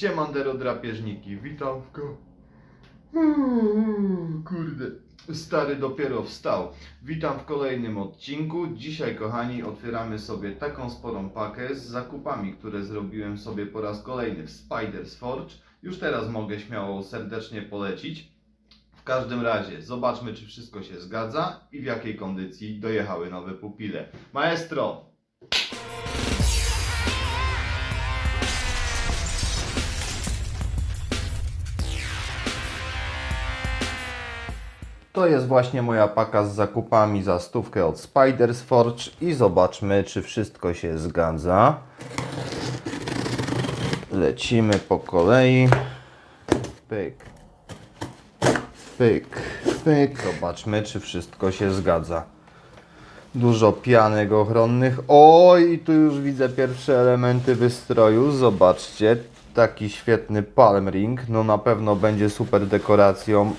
Siemandero drapieżniki, witam w ko... Kurde, stary dopiero wstał. Witam w kolejnym odcinku. Dzisiaj, kochani, otwieramy sobie taką sporą pakę z zakupami, które zrobiłem sobie po raz kolejny w Spider's Forge. Już teraz mogę śmiało serdecznie polecić. W każdym razie, zobaczmy, czy wszystko się zgadza i w jakiej kondycji dojechały nowe pupile. Maestro! To jest właśnie moja paka z zakupami za stówkę od Spider's Forge i zobaczmy, czy wszystko się zgadza. Lecimy po kolei. Pyk. Pyk, pyk. Zobaczmy, czy wszystko się zgadza. Dużo pianek ochronnych. Oj, tu już widzę pierwsze elementy wystroju. Zobaczcie, taki świetny palm ring. No na pewno będzie super dekoracją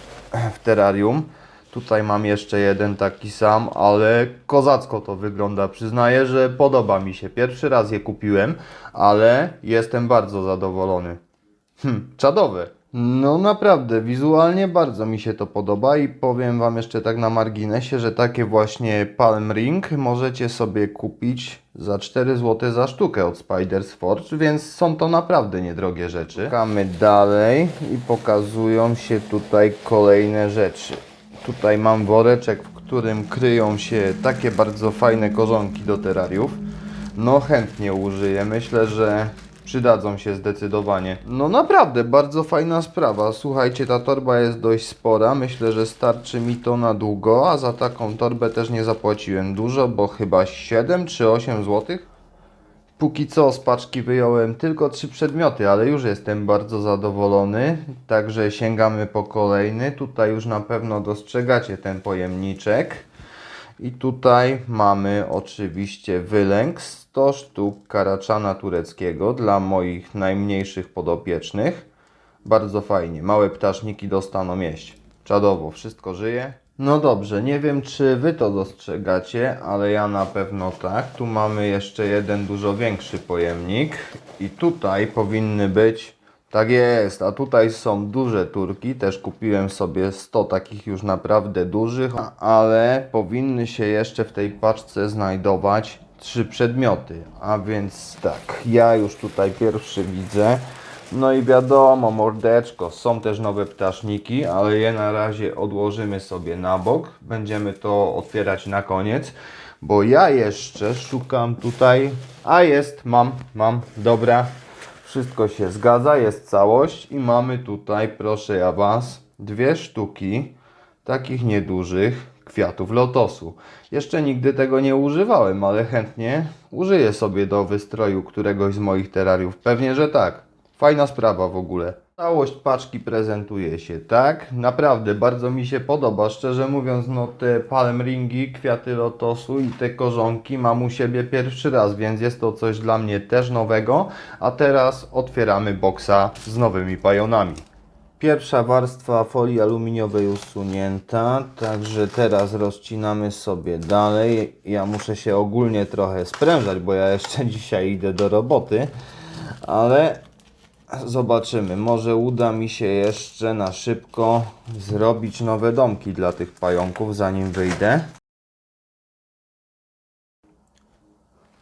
w terrarium. Tutaj mam jeszcze jeden taki sam, ale kozacko to wygląda. Przyznaję, że podoba mi się. Pierwszy raz je kupiłem, ale jestem bardzo zadowolony. Hm, czadowe. No naprawdę, wizualnie bardzo mi się to podoba i powiem Wam jeszcze tak na marginesie, że takie właśnie Palm Ring możecie sobie kupić za 4 zł za sztukę od Spider's Forge, więc są to naprawdę niedrogie rzeczy. Szukamy dalej i pokazują się tutaj kolejne rzeczy. Tutaj mam woreczek, w którym kryją się takie bardzo fajne korzonki do terrariów. No chętnie użyję. Myślę, że przydadzą się zdecydowanie. No naprawdę, bardzo fajna sprawa. Słuchajcie, ta torba jest dość spora. Myślę, że starczy mi to na długo, a za taką torbę też nie zapłaciłem dużo, bo chyba 7 czy 8 zł. Póki co z paczki wyjąłem tylko trzy przedmioty, ale już jestem bardzo zadowolony. Także sięgamy po kolejny. Tutaj już na pewno dostrzegacie ten pojemniczek. I tutaj mamy oczywiście wylęk 100 sztuk karaczana tureckiego dla moich najmniejszych podopiecznych. Bardzo fajnie, małe ptaszniki dostaną jeść. Czadowo, wszystko żyje. No dobrze, nie wiem czy wy to dostrzegacie, ale ja na pewno tak. Tu mamy jeszcze jeden dużo większy pojemnik i tutaj powinny być tak jest, a tutaj są duże turki, też kupiłem sobie 100 takich już naprawdę dużych, ale powinny się jeszcze w tej paczce znajdować trzy przedmioty, a więc tak, ja już tutaj pierwszy widzę, no i wiadomo, mordeczko, są też nowe ptaszniki, ale je na razie odłożymy sobie na bok, będziemy to otwierać na koniec, bo ja jeszcze szukam tutaj, a jest, mam, mam, dobra, wszystko się zgadza, jest całość i mamy tutaj, proszę ja Was, dwie sztuki takich niedużych kwiatów lotosu. Jeszcze nigdy tego nie używałem, ale chętnie użyję sobie do wystroju któregoś z moich terrariów. Pewnie, że tak. Fajna sprawa w ogóle. Całość paczki prezentuje się tak. Naprawdę bardzo mi się podoba. Szczerze mówiąc, no te palm ringi, kwiaty lotosu i te korzonki mam u siebie pierwszy raz, więc jest to coś dla mnie też nowego. A teraz otwieramy boksa z nowymi pajonami. Pierwsza warstwa folii aluminiowej usunięta, także teraz rozcinamy sobie dalej. Ja muszę się ogólnie trochę sprężać, bo ja jeszcze dzisiaj idę do roboty, ale zobaczymy. Może uda mi się jeszcze na szybko zrobić nowe domki dla tych pająków, zanim wyjdę.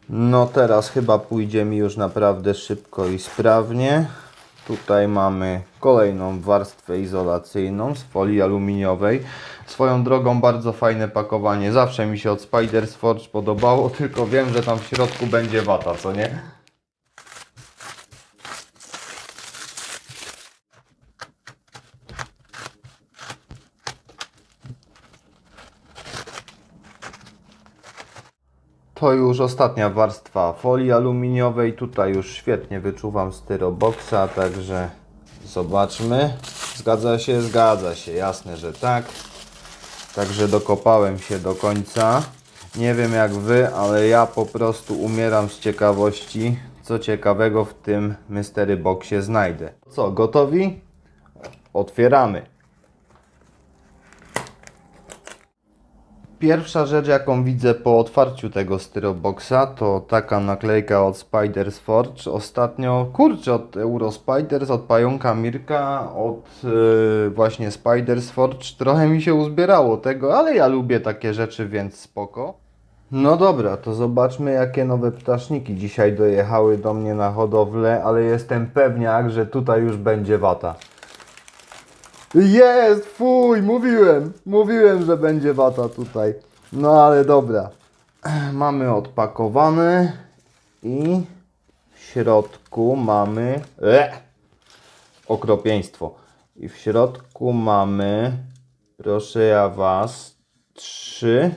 No teraz chyba pójdzie mi już naprawdę szybko i sprawnie. Tutaj mamy kolejną warstwę izolacyjną z folii aluminiowej. Swoją drogą bardzo fajne pakowanie. Zawsze mi się od Spider's Forge podobało, tylko wiem, że tam w środku będzie wata, co nie? To już ostatnia warstwa folii aluminiowej. Tutaj już świetnie wyczuwam styroboxa, także zobaczmy. Zgadza się, zgadza się, jasne, że tak. Także dokopałem się do końca. Nie wiem jak wy, ale ja po prostu umieram z ciekawości, co ciekawego w tym mystery boxie znajdę. Co, gotowi? Otwieramy. Pierwsza rzecz, jaką widzę po otwarciu tego styroboxa, to taka naklejka od Spiders Forge. Ostatnio, kurczę, od Eurospiders, od Pająka Mirka, od yy, właśnie Spiders Forge. Trochę mi się uzbierało tego, ale ja lubię takie rzeczy, więc spoko. No dobra, to zobaczmy jakie nowe ptaszniki dzisiaj dojechały do mnie na hodowlę, ale jestem pewniak, że tutaj już będzie wata. Jest, fuj, mówiłem, mówiłem, że będzie wata tutaj. No ale dobra. Mamy odpakowane i w środku mamy e, okropieństwo. I w środku mamy, proszę ja was, trzy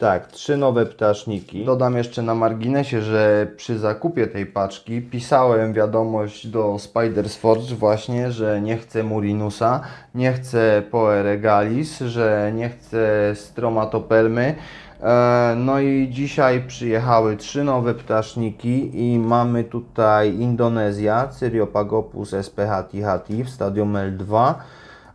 tak, trzy nowe ptaszniki. Dodam jeszcze na marginesie, że przy zakupie tej paczki pisałem wiadomość do Spiders Forge właśnie, że nie chcę Murinusa, nie chcę Poe Regalis, że nie chcę Stromatopelmy. E, No i dzisiaj przyjechały trzy nowe ptaszniki i mamy tutaj Indonezja, Cyriopagopus SPHT hati w stadium L2.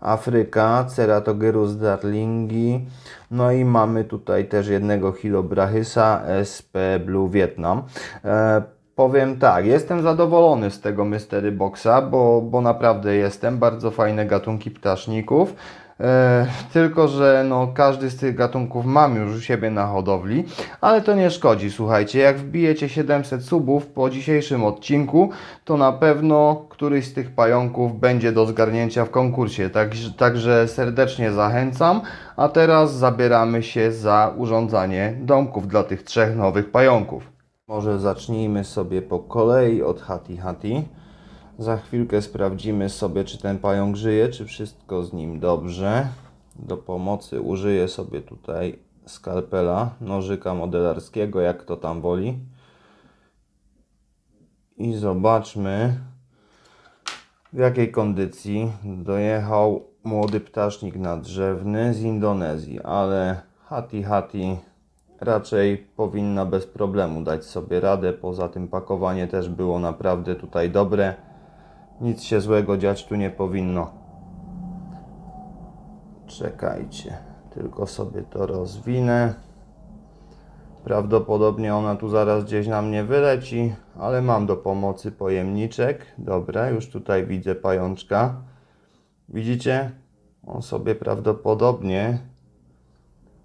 Afryka, Ceratogyrus darlingi, no i mamy tutaj też jednego Hilobrachysa SP Blue Vietnam. E, powiem tak, jestem zadowolony z tego Mystery Boxa, bo, bo naprawdę jestem, bardzo fajne gatunki ptaszników. E, tylko, że no, każdy z tych gatunków mam już u siebie na hodowli, ale to nie szkodzi, słuchajcie, jak wbijecie 700 subów po dzisiejszym odcinku, to na pewno któryś z tych pająków będzie do zgarnięcia w konkursie, także, także serdecznie zachęcam, a teraz zabieramy się za urządzanie domków dla tych trzech nowych pająków. Może zacznijmy sobie po kolei od Hati Hati. Za chwilkę sprawdzimy sobie, czy ten pająk żyje, czy wszystko z nim dobrze. Do pomocy użyję sobie tutaj skalpela, nożyka modelarskiego, jak to tam woli. I zobaczmy, w jakiej kondycji dojechał młody ptasznik nadrzewny z Indonezji, ale Hati Hati raczej powinna bez problemu dać sobie radę. Poza tym pakowanie też było naprawdę tutaj dobre. Nic się złego dziać tu nie powinno. Czekajcie, tylko sobie to rozwinę. Prawdopodobnie ona tu zaraz gdzieś na mnie wyleci, ale mam do pomocy pojemniczek. Dobra, już tutaj widzę pajączka. Widzicie? On sobie prawdopodobnie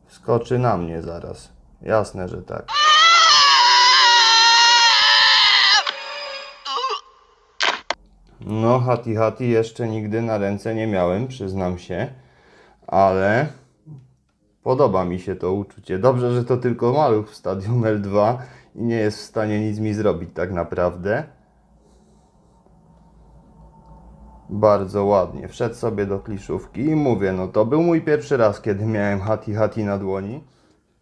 skoczy na mnie zaraz. Jasne, że tak. No, hati hati jeszcze nigdy na ręce nie miałem, przyznam się, ale podoba mi się to uczucie. Dobrze, że to tylko maluch w stadium L2 i nie jest w stanie nic mi zrobić tak naprawdę. Bardzo ładnie. Wszedł sobie do kliszówki i mówię, no to był mój pierwszy raz, kiedy miałem hati hati na dłoni.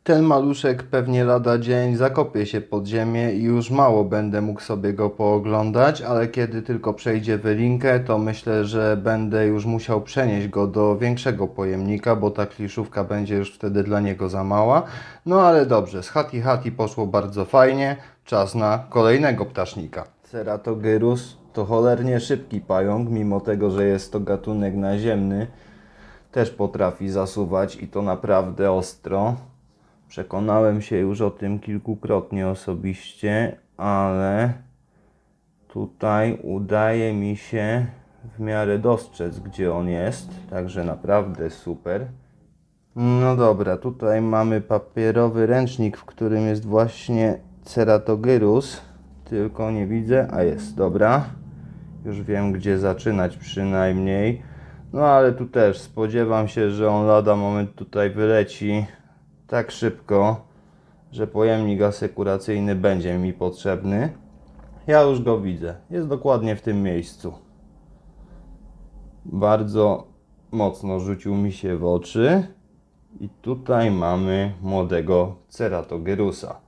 Ten maluszek pewnie lada dzień zakopie się pod ziemię i już mało będę mógł sobie go pooglądać, ale kiedy tylko przejdzie wylinkę, to myślę, że będę już musiał przenieść go do większego pojemnika, bo ta kliszówka będzie już wtedy dla niego za mała. No ale dobrze, z hati hati poszło bardzo fajnie, czas na kolejnego ptasznika. Ceratogyrus to cholernie szybki pająk, mimo tego, że jest to gatunek naziemny, też potrafi zasuwać i to naprawdę ostro. Przekonałem się już o tym kilkukrotnie osobiście, ale tutaj udaje mi się w miarę dostrzec, gdzie on jest, także naprawdę super. No dobra, tutaj mamy papierowy ręcznik, w którym jest właśnie Ceratogyrus, tylko nie widzę, a jest, dobra. Już wiem, gdzie zaczynać przynajmniej. No ale tu też spodziewam się, że on lada moment tutaj wyleci tak szybko, że pojemnik asekuracyjny będzie mi potrzebny. Ja już go widzę. Jest dokładnie w tym miejscu. Bardzo mocno rzucił mi się w oczy. I tutaj mamy młodego Ceratogerusa.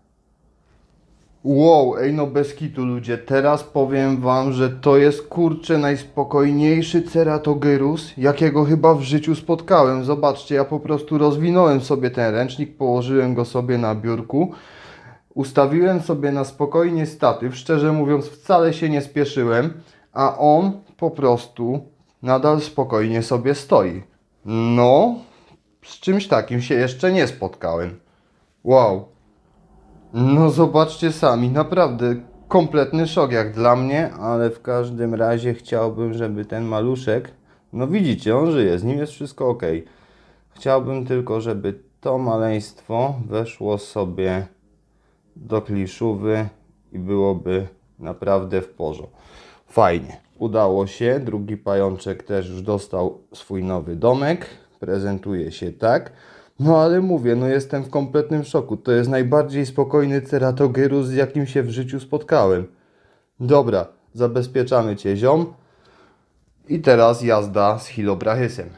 Wow, ej no bez kitu ludzie, teraz powiem wam, że to jest kurczę najspokojniejszy ceratogyrus, jakiego chyba w życiu spotkałem. Zobaczcie, ja po prostu rozwinąłem sobie ten ręcznik, położyłem go sobie na biurku, ustawiłem sobie na spokojnie statyw, szczerze mówiąc wcale się nie spieszyłem, a on po prostu nadal spokojnie sobie stoi. No, z czymś takim się jeszcze nie spotkałem. Wow. No zobaczcie sami, naprawdę kompletny szok jak dla mnie, ale w każdym razie chciałbym, żeby ten maluszek, no widzicie, on żyje, z nim jest wszystko ok. Chciałbym tylko, żeby to maleństwo weszło sobie do kliszówy i byłoby naprawdę w porządku. Fajnie. Udało się. Drugi pajączek też już dostał swój nowy domek. Prezentuje się tak. No ale mówię, no jestem w kompletnym szoku. To jest najbardziej spokojny ceratogyrus, z jakim się w życiu spotkałem. Dobra, zabezpieczamy cię ziom. I teraz jazda z Hilobrachysem.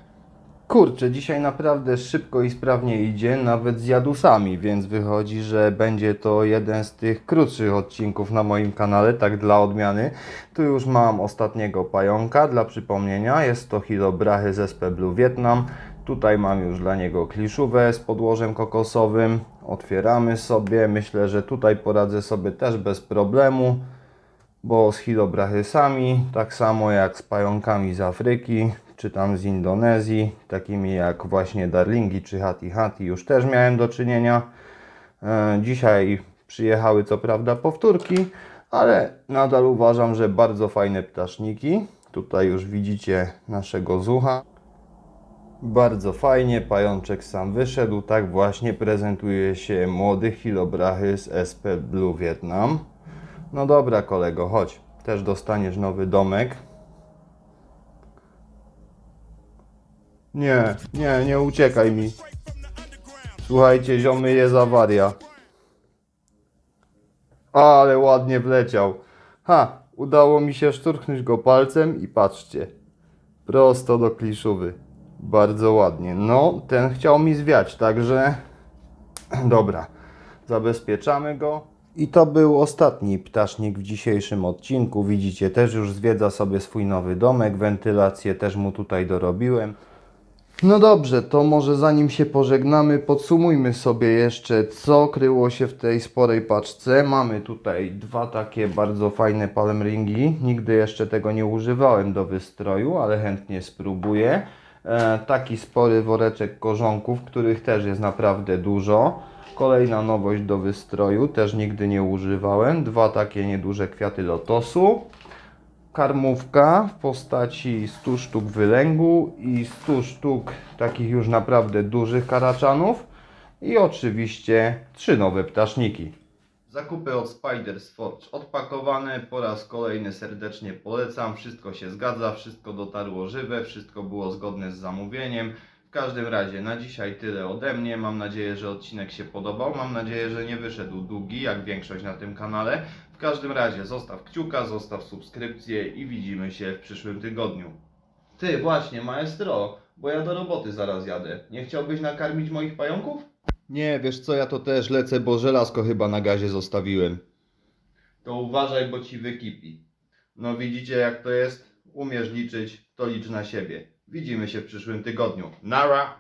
Kurczę, dzisiaj naprawdę szybko i sprawnie idzie, nawet z jadusami, więc wychodzi, że będzie to jeden z tych krótszych odcinków na moim kanale, tak dla odmiany. Tu już mam ostatniego pająka, dla przypomnienia, jest to Hilobrachy z SP Blue Vietnam. Tutaj mam już dla niego kliszówę z podłożem kokosowym. Otwieramy sobie, myślę, że tutaj poradzę sobie też bez problemu bo z hilobrachysami, tak samo jak z pająkami z Afryki, czy tam z Indonezji, takimi jak właśnie darlingi czy hati hati, już też miałem do czynienia. E, Dzisiaj przyjechały co prawda powtórki, ale nadal uważam, że bardzo fajne ptaszniki. Tutaj już widzicie naszego zucha. Bardzo fajnie, pajączek sam wyszedł. Tak właśnie prezentuje się młody hilobrachy z SP Blue Vietnam. No dobra, kolego, chodź. Też dostaniesz nowy domek. Nie, nie, nie uciekaj mi. Słuchajcie, ziomy jest awaria. Ale ładnie wleciał. Ha, udało mi się szturchnąć go palcem i patrzcie. Prosto do kliszówy. Bardzo ładnie. No, ten chciał mi zwiać, także... Dobra, zabezpieczamy go. I to był ostatni ptasznik w dzisiejszym odcinku. Widzicie, też już zwiedza sobie swój nowy domek. Wentylację też mu tutaj dorobiłem. No dobrze, to może zanim się pożegnamy, podsumujmy sobie jeszcze, co kryło się w tej sporej paczce. Mamy tutaj dwa takie bardzo fajne palm ringi. Nigdy jeszcze tego nie używałem do wystroju, ale chętnie spróbuję. E, taki spory woreczek korzonków, których też jest naprawdę dużo. Kolejna nowość do wystroju, też nigdy nie używałem. Dwa takie nieduże kwiaty lotosu karmówka w postaci 100 sztuk wylęgu i 100 sztuk takich już naprawdę dużych karaczanów i oczywiście trzy nowe ptaszniki. Zakupy od Spiders Forge odpakowane, po raz kolejny serdecznie polecam, wszystko się zgadza, wszystko dotarło żywe, wszystko było zgodne z zamówieniem. W każdym razie na dzisiaj tyle ode mnie, mam nadzieję, że odcinek się podobał, mam nadzieję, że nie wyszedł długi, jak większość na tym kanale. W każdym razie zostaw kciuka, zostaw subskrypcję i widzimy się w przyszłym tygodniu. Ty, właśnie, maestro, bo ja do roboty zaraz jadę. Nie chciałbyś nakarmić moich pająków? Nie, wiesz co, ja to też lecę, bo żelazko chyba na gazie zostawiłem. To uważaj, bo ci wykipi. No widzicie jak to jest? Umiesz liczyć, to licz na siebie. Widzimy się w przyszłym tygodniu. Nara!